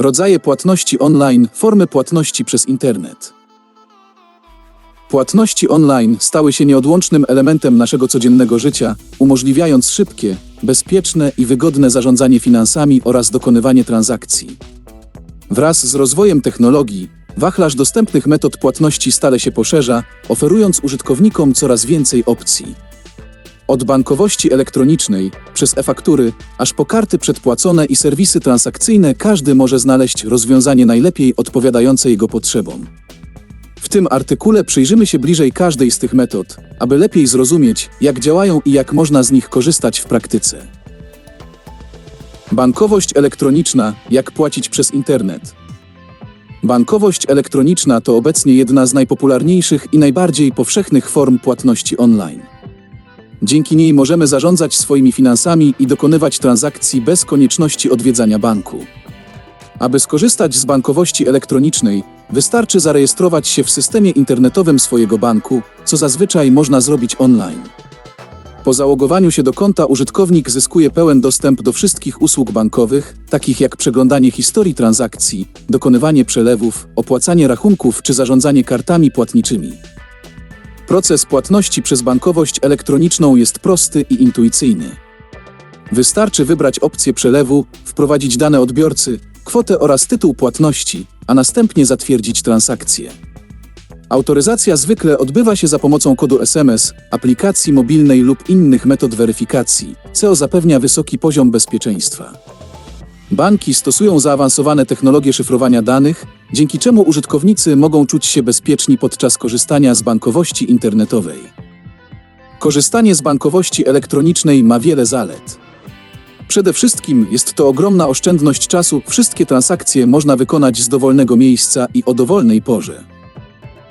Rodzaje płatności online, formy płatności przez internet. Płatności online stały się nieodłącznym elementem naszego codziennego życia, umożliwiając szybkie, bezpieczne i wygodne zarządzanie finansami oraz dokonywanie transakcji. Wraz z rozwojem technologii, wachlarz dostępnych metod płatności stale się poszerza, oferując użytkownikom coraz więcej opcji. Od bankowości elektronicznej, przez e-faktury, aż po karty przedpłacone i serwisy transakcyjne, każdy może znaleźć rozwiązanie najlepiej odpowiadające jego potrzebom. W tym artykule przyjrzymy się bliżej każdej z tych metod, aby lepiej zrozumieć, jak działają i jak można z nich korzystać w praktyce. Bankowość elektroniczna jak płacić przez internet. Bankowość elektroniczna to obecnie jedna z najpopularniejszych i najbardziej powszechnych form płatności online. Dzięki niej możemy zarządzać swoimi finansami i dokonywać transakcji bez konieczności odwiedzania banku. Aby skorzystać z bankowości elektronicznej, wystarczy zarejestrować się w systemie internetowym swojego banku, co zazwyczaj można zrobić online. Po załogowaniu się do konta użytkownik zyskuje pełen dostęp do wszystkich usług bankowych, takich jak przeglądanie historii transakcji, dokonywanie przelewów, opłacanie rachunków czy zarządzanie kartami płatniczymi. Proces płatności przez bankowość elektroniczną jest prosty i intuicyjny. Wystarczy wybrać opcję przelewu, wprowadzić dane odbiorcy, kwotę oraz tytuł płatności, a następnie zatwierdzić transakcję. Autoryzacja zwykle odbywa się za pomocą kodu SMS, aplikacji mobilnej lub innych metod weryfikacji, co zapewnia wysoki poziom bezpieczeństwa. Banki stosują zaawansowane technologie szyfrowania danych, dzięki czemu użytkownicy mogą czuć się bezpieczni podczas korzystania z bankowości internetowej. Korzystanie z bankowości elektronicznej ma wiele zalet. Przede wszystkim jest to ogromna oszczędność czasu, wszystkie transakcje można wykonać z dowolnego miejsca i o dowolnej porze.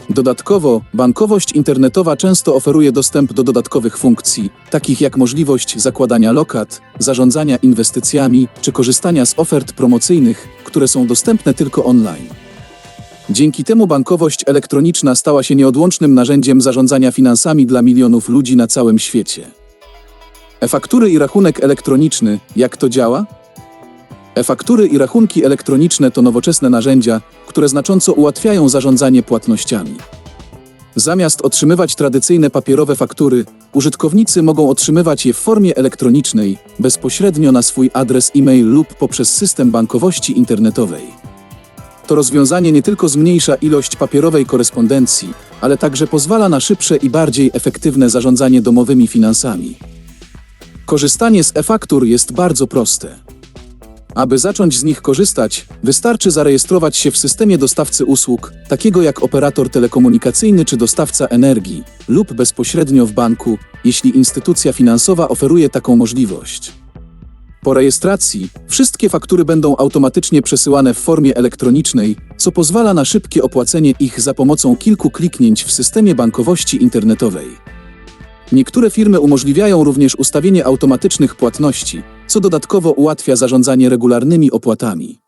Dodatkowo, bankowość internetowa często oferuje dostęp do dodatkowych funkcji, takich jak możliwość zakładania lokat, zarządzania inwestycjami czy korzystania z ofert promocyjnych, które są dostępne tylko online. Dzięki temu bankowość elektroniczna stała się nieodłącznym narzędziem zarządzania finansami dla milionów ludzi na całym świecie. E-faktury i rachunek elektroniczny, jak to działa? E-faktury i rachunki elektroniczne to nowoczesne narzędzia, które znacząco ułatwiają zarządzanie płatnościami. Zamiast otrzymywać tradycyjne papierowe faktury, użytkownicy mogą otrzymywać je w formie elektronicznej, bezpośrednio na swój adres e-mail lub poprzez system bankowości internetowej. To rozwiązanie nie tylko zmniejsza ilość papierowej korespondencji, ale także pozwala na szybsze i bardziej efektywne zarządzanie domowymi finansami. Korzystanie z e-faktur jest bardzo proste. Aby zacząć z nich korzystać, wystarczy zarejestrować się w systemie dostawcy usług, takiego jak operator telekomunikacyjny czy dostawca energii, lub bezpośrednio w banku, jeśli instytucja finansowa oferuje taką możliwość. Po rejestracji, wszystkie faktury będą automatycznie przesyłane w formie elektronicznej, co pozwala na szybkie opłacenie ich za pomocą kilku kliknięć w systemie bankowości internetowej. Niektóre firmy umożliwiają również ustawienie automatycznych płatności, co dodatkowo ułatwia zarządzanie regularnymi opłatami.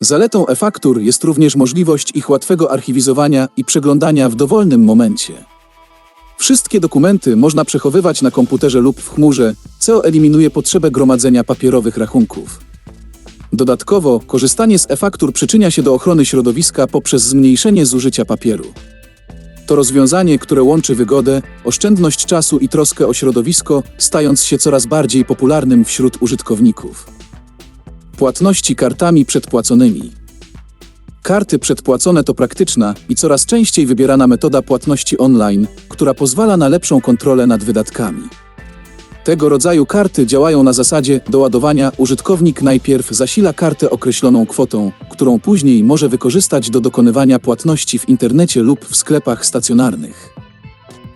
Zaletą e-faktur jest również możliwość ich łatwego archiwizowania i przeglądania w dowolnym momencie. Wszystkie dokumenty można przechowywać na komputerze lub w chmurze, co eliminuje potrzebę gromadzenia papierowych rachunków. Dodatkowo, korzystanie z e-faktur przyczynia się do ochrony środowiska poprzez zmniejszenie zużycia papieru. To rozwiązanie, które łączy wygodę, oszczędność czasu i troskę o środowisko, stając się coraz bardziej popularnym wśród użytkowników. Płatności kartami przedpłaconymi. Karty przedpłacone to praktyczna i coraz częściej wybierana metoda płatności online, która pozwala na lepszą kontrolę nad wydatkami. Tego rodzaju karty działają na zasadzie doładowania użytkownik najpierw zasila kartę określoną kwotą, którą później może wykorzystać do dokonywania płatności w internecie lub w sklepach stacjonarnych.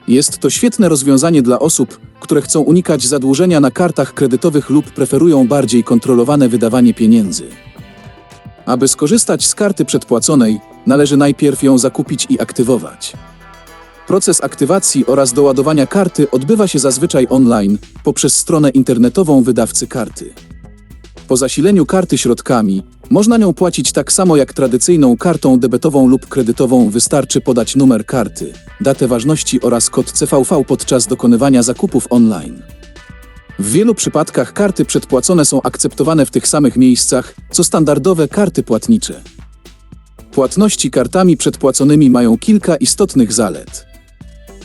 Jest to świetne rozwiązanie dla osób, które chcą unikać zadłużenia na kartach kredytowych lub preferują bardziej kontrolowane wydawanie pieniędzy. Aby skorzystać z karty przedpłaconej, należy najpierw ją zakupić i aktywować. Proces aktywacji oraz doładowania karty odbywa się zazwyczaj online, poprzez stronę internetową wydawcy karty. Po zasileniu karty środkami, można nią płacić tak samo jak tradycyjną kartą debetową lub kredytową, wystarczy podać numer karty, datę ważności oraz kod CVV podczas dokonywania zakupów online. W wielu przypadkach karty przedpłacone są akceptowane w tych samych miejscach, co standardowe karty płatnicze. Płatności kartami przedpłaconymi mają kilka istotnych zalet.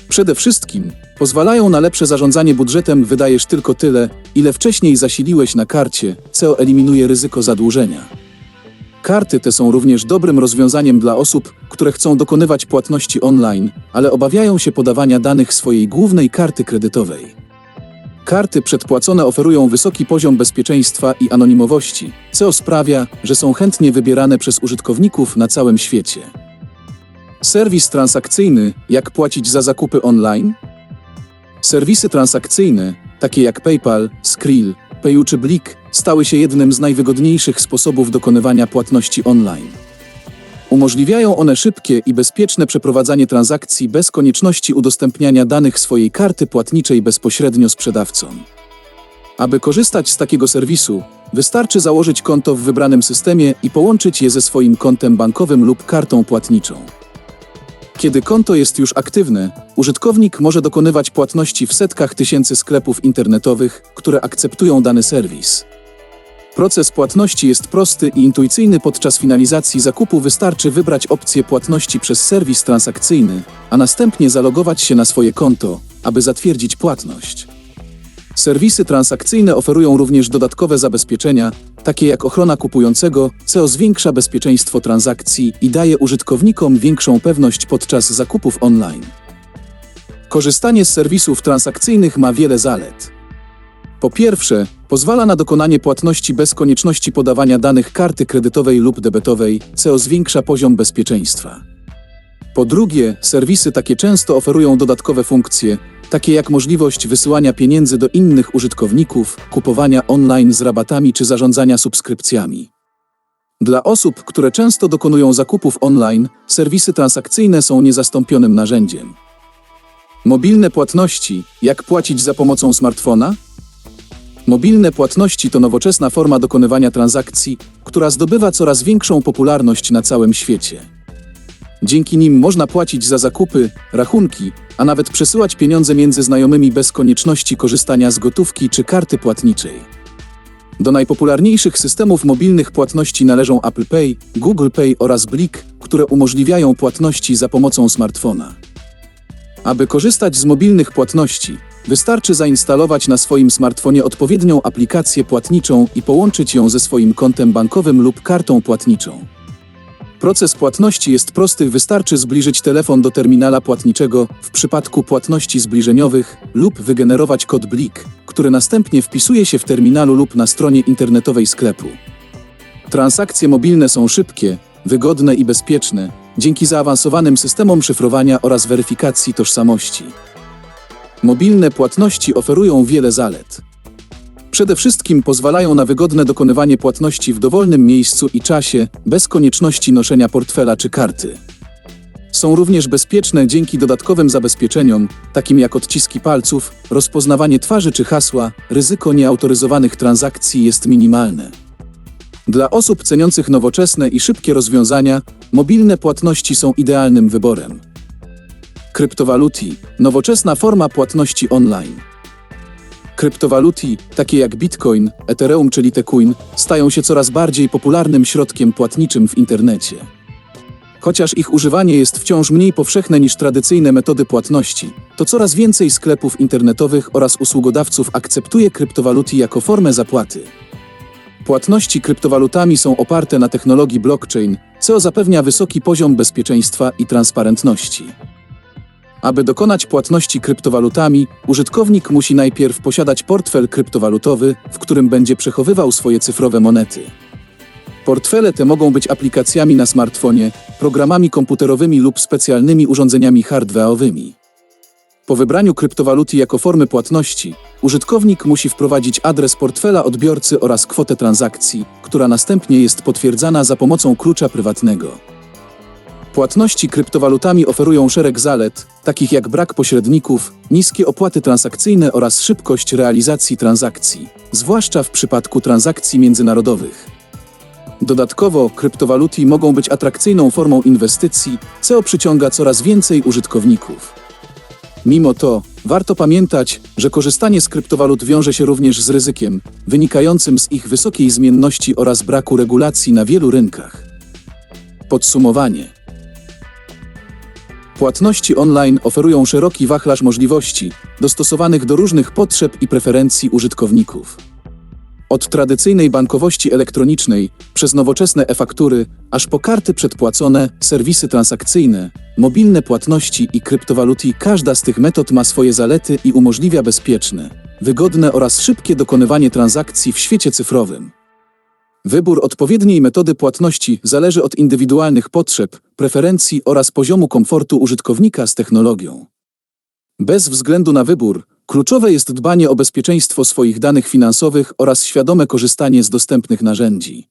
Przede wszystkim pozwalają na lepsze zarządzanie budżetem, wydajesz tylko tyle, ile wcześniej zasiliłeś na karcie, co eliminuje ryzyko zadłużenia. Karty te są również dobrym rozwiązaniem dla osób, które chcą dokonywać płatności online, ale obawiają się podawania danych swojej głównej karty kredytowej. Karty przedpłacone oferują wysoki poziom bezpieczeństwa i anonimowości, co sprawia, że są chętnie wybierane przez użytkowników na całym świecie. Serwis transakcyjny, jak płacić za zakupy online? Serwisy transakcyjne, takie jak PayPal, Skrill, Payu czy Blik, stały się jednym z najwygodniejszych sposobów dokonywania płatności online. Umożliwiają one szybkie i bezpieczne przeprowadzanie transakcji bez konieczności udostępniania danych swojej karty płatniczej bezpośrednio sprzedawcom. Aby korzystać z takiego serwisu, wystarczy założyć konto w wybranym systemie i połączyć je ze swoim kontem bankowym lub kartą płatniczą. Kiedy konto jest już aktywne, użytkownik może dokonywać płatności w setkach tysięcy sklepów internetowych, które akceptują dany serwis. Proces płatności jest prosty i intuicyjny. Podczas finalizacji zakupu wystarczy wybrać opcję płatności przez serwis transakcyjny, a następnie zalogować się na swoje konto, aby zatwierdzić płatność. Serwisy transakcyjne oferują również dodatkowe zabezpieczenia, takie jak ochrona kupującego, co zwiększa bezpieczeństwo transakcji i daje użytkownikom większą pewność podczas zakupów online. Korzystanie z serwisów transakcyjnych ma wiele zalet. Po pierwsze, pozwala na dokonanie płatności bez konieczności podawania danych karty kredytowej lub debetowej, co zwiększa poziom bezpieczeństwa. Po drugie, serwisy takie często oferują dodatkowe funkcje, takie jak możliwość wysyłania pieniędzy do innych użytkowników, kupowania online z rabatami czy zarządzania subskrypcjami. Dla osób, które często dokonują zakupów online, serwisy transakcyjne są niezastąpionym narzędziem. Mobilne płatności jak płacić za pomocą smartfona? Mobilne płatności to nowoczesna forma dokonywania transakcji, która zdobywa coraz większą popularność na całym świecie. Dzięki nim można płacić za zakupy, rachunki, a nawet przesyłać pieniądze między znajomymi bez konieczności korzystania z gotówki czy karty płatniczej. Do najpopularniejszych systemów mobilnych płatności należą Apple Pay, Google Pay oraz Blik, które umożliwiają płatności za pomocą smartfona. Aby korzystać z mobilnych płatności, wystarczy zainstalować na swoim smartfonie odpowiednią aplikację płatniczą i połączyć ją ze swoim kontem bankowym lub kartą płatniczą. Proces płatności jest prosty, wystarczy zbliżyć telefon do terminala płatniczego w przypadku płatności zbliżeniowych lub wygenerować kod BLIK, który następnie wpisuje się w terminalu lub na stronie internetowej sklepu. Transakcje mobilne są szybkie, wygodne i bezpieczne dzięki zaawansowanym systemom szyfrowania oraz weryfikacji tożsamości. Mobilne płatności oferują wiele zalet. Przede wszystkim pozwalają na wygodne dokonywanie płatności w dowolnym miejscu i czasie, bez konieczności noszenia portfela czy karty. Są również bezpieczne dzięki dodatkowym zabezpieczeniom, takim jak odciski palców, rozpoznawanie twarzy czy hasła, ryzyko nieautoryzowanych transakcji jest minimalne. Dla osób ceniących nowoczesne i szybkie rozwiązania, mobilne płatności są idealnym wyborem. Kryptowaluty nowoczesna forma płatności online. Kryptowaluty, takie jak Bitcoin, Ethereum czy Litecoin, stają się coraz bardziej popularnym środkiem płatniczym w internecie. Chociaż ich używanie jest wciąż mniej powszechne niż tradycyjne metody płatności, to coraz więcej sklepów internetowych oraz usługodawców akceptuje kryptowaluty jako formę zapłaty. Płatności kryptowalutami są oparte na technologii blockchain, co zapewnia wysoki poziom bezpieczeństwa i transparentności. Aby dokonać płatności kryptowalutami, użytkownik musi najpierw posiadać portfel kryptowalutowy, w którym będzie przechowywał swoje cyfrowe monety. Portfele te mogą być aplikacjami na smartfonie, programami komputerowymi lub specjalnymi urządzeniami hardware'owymi. Po wybraniu kryptowaluty jako formy płatności, użytkownik musi wprowadzić adres portfela odbiorcy oraz kwotę transakcji, która następnie jest potwierdzana za pomocą klucza prywatnego. Płatności kryptowalutami oferują szereg zalet, takich jak brak pośredników, niskie opłaty transakcyjne oraz szybkość realizacji transakcji, zwłaszcza w przypadku transakcji międzynarodowych. Dodatkowo, kryptowaluty mogą być atrakcyjną formą inwestycji, co przyciąga coraz więcej użytkowników. Mimo to, warto pamiętać, że korzystanie z kryptowalut wiąże się również z ryzykiem, wynikającym z ich wysokiej zmienności oraz braku regulacji na wielu rynkach. Podsumowanie. Płatności online oferują szeroki wachlarz możliwości, dostosowanych do różnych potrzeb i preferencji użytkowników. Od tradycyjnej bankowości elektronicznej, przez nowoczesne e-faktury, aż po karty przedpłacone, serwisy transakcyjne, mobilne płatności i kryptowaluty, każda z tych metod ma swoje zalety i umożliwia bezpieczne, wygodne oraz szybkie dokonywanie transakcji w świecie cyfrowym. Wybór odpowiedniej metody płatności zależy od indywidualnych potrzeb, preferencji oraz poziomu komfortu użytkownika z technologią. Bez względu na wybór, kluczowe jest dbanie o bezpieczeństwo swoich danych finansowych oraz świadome korzystanie z dostępnych narzędzi.